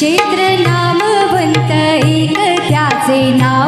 क्षेत्र नामवंत एक त्याचे नाम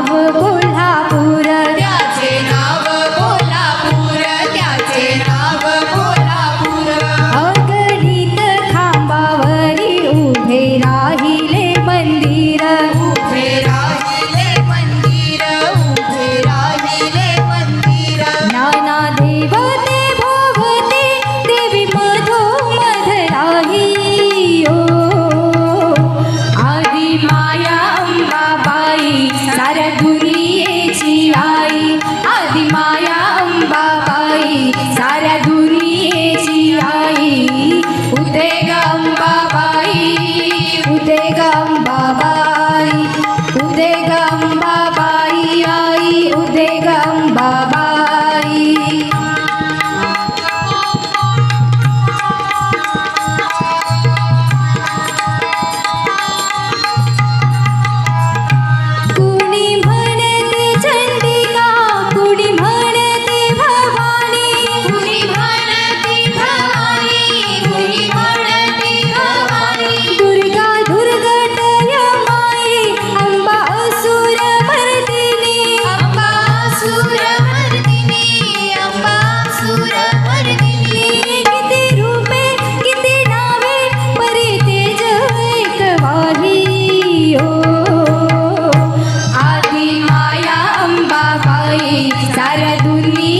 दुनिया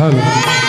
Halleluja.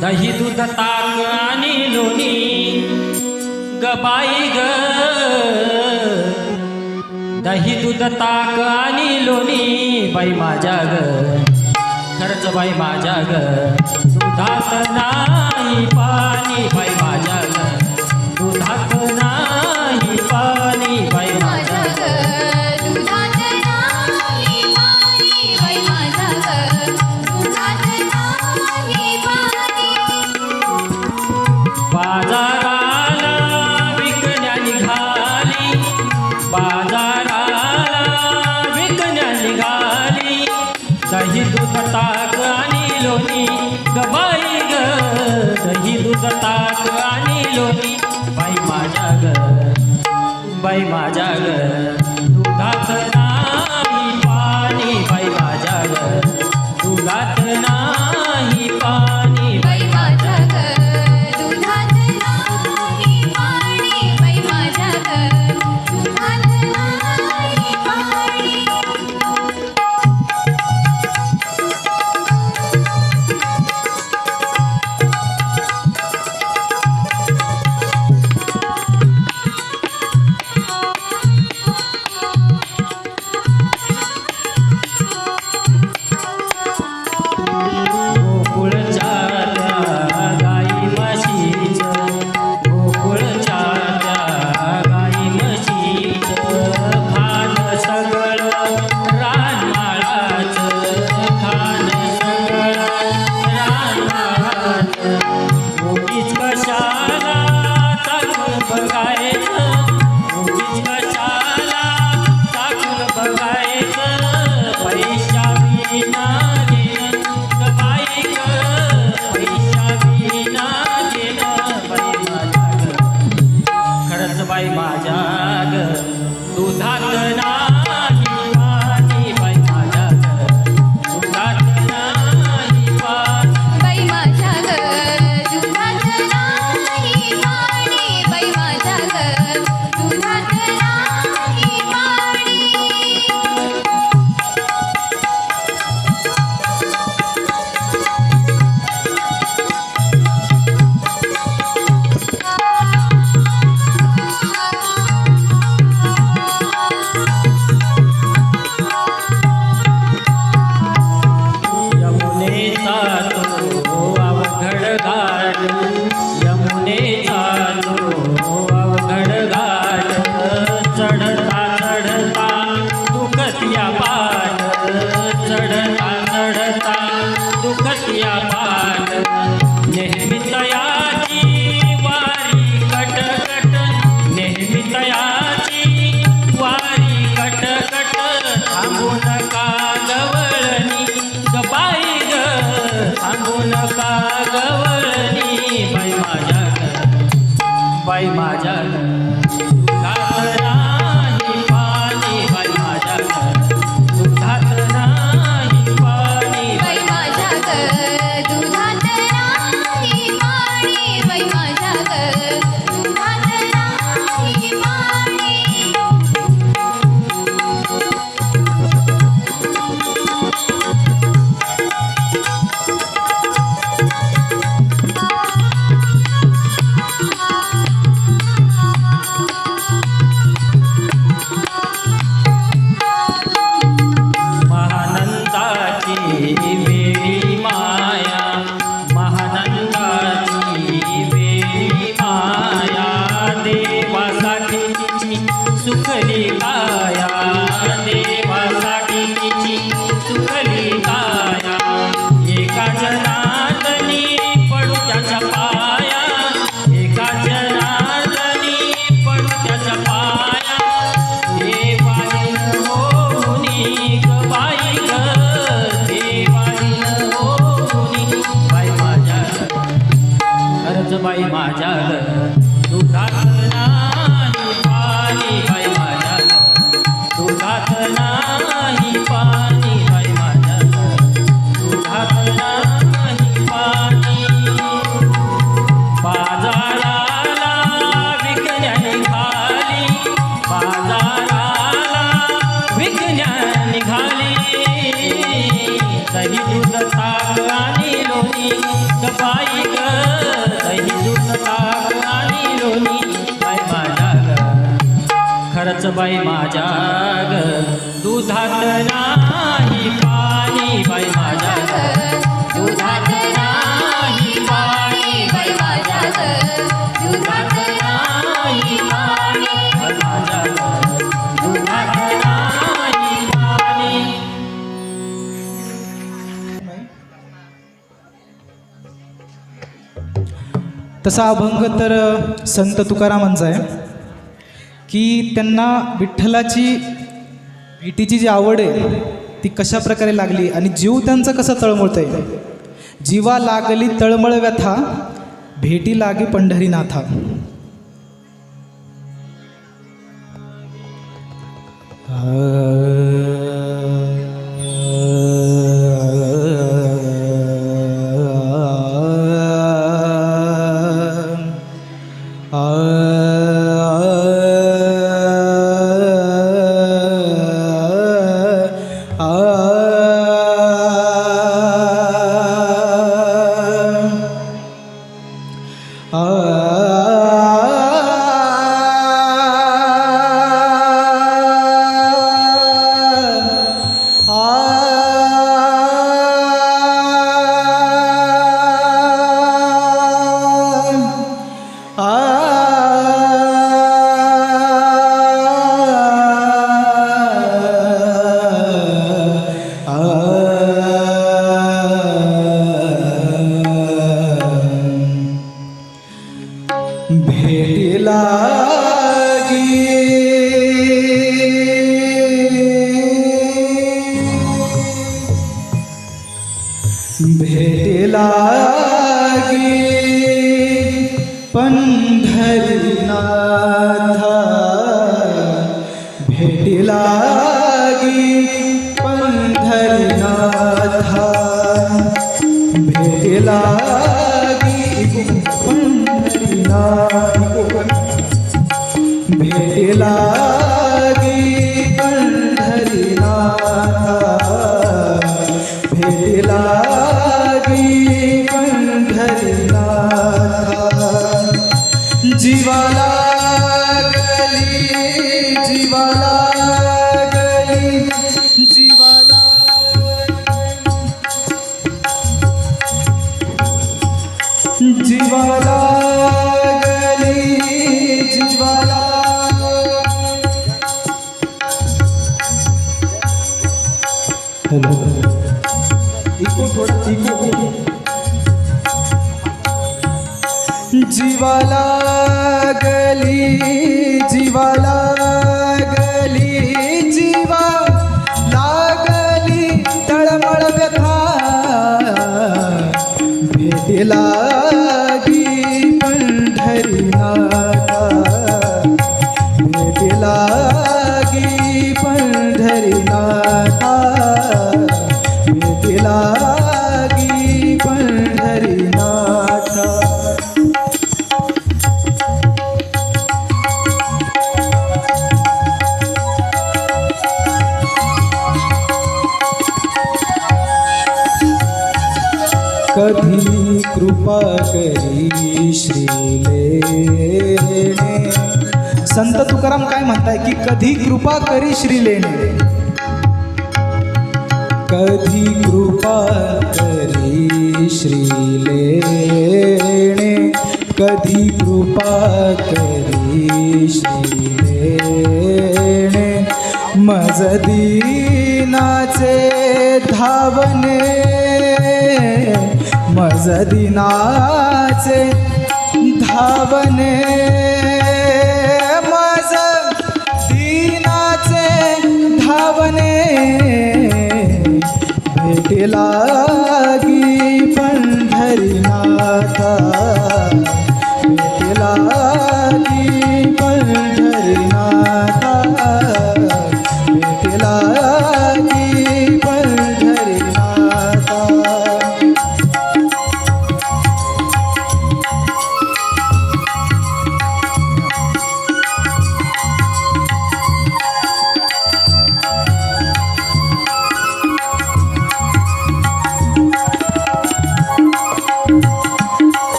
दही दूध ताक आणि लोणी. गबाई ग. दही दूध ताक आणि लोणी. बाई माझ्या ग. खरंच बाई माझ्या ग. दुधात नाही पाणी बाई माझ्या ग. दुधात ताक आणि लोणी. बाई माझ्या घर बाई माझ्या घर दुधात बाई माझ्या दुधात नाही पाणी बाई माझ्या दुधात तसा अभंग तर संत तुकारामांचा आहे. की त्यांना विठ्ठलाची भेटीची जी आवड आहे ती कशा प्रकारे लागली आणि जीव त्यांचा कसा तळमळतो आहे जीवा लागली तळमळ व्यथा भेटी लागे पंढरीनाथा. नाथा भेटेला भेटेला कृपा करी श्रीलेने संत तुकाराम काय म्हणताय की कधी कृपा करी श्रीलेने कधी कृपा करी श्रीलेने कधी कृपा करी श्रीलेने मजदीनाचे धावने मज दिनाचे धावने मज दिनाचे धावने भेटेला पंढरीनाथ भेटला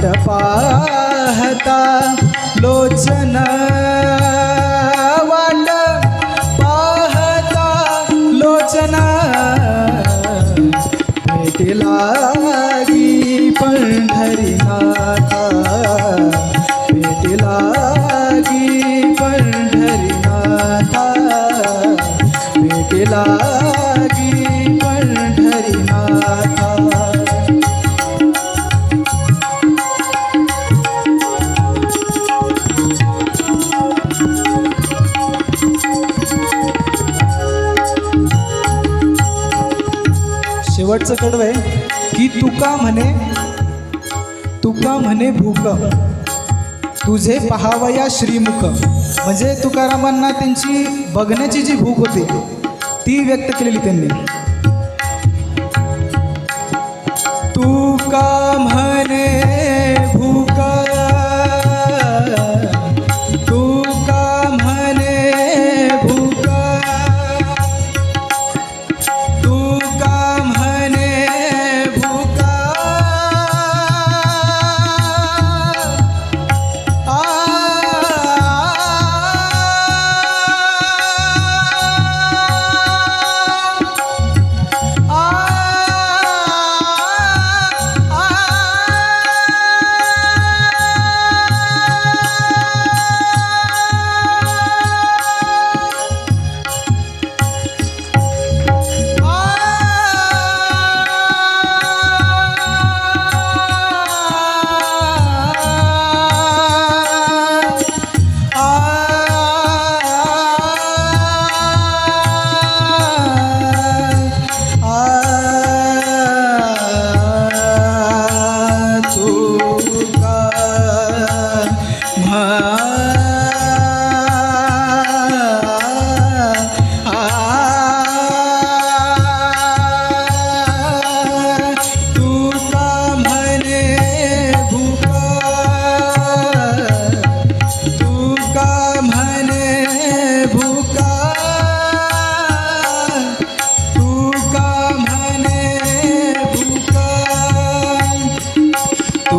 वाट पाहता लोचन वाट पाहता लोचन. भेटीला शेवटचं कडवं आहे की तुका म्हणे तुका म्हणे भूक. तुझे पहावया श्रीमुख. म्हणजे तुकारामांना त्यांची बघण्याची जी भूक होती ती व्यक्त केलेली त्यांनी. तुका म्हणे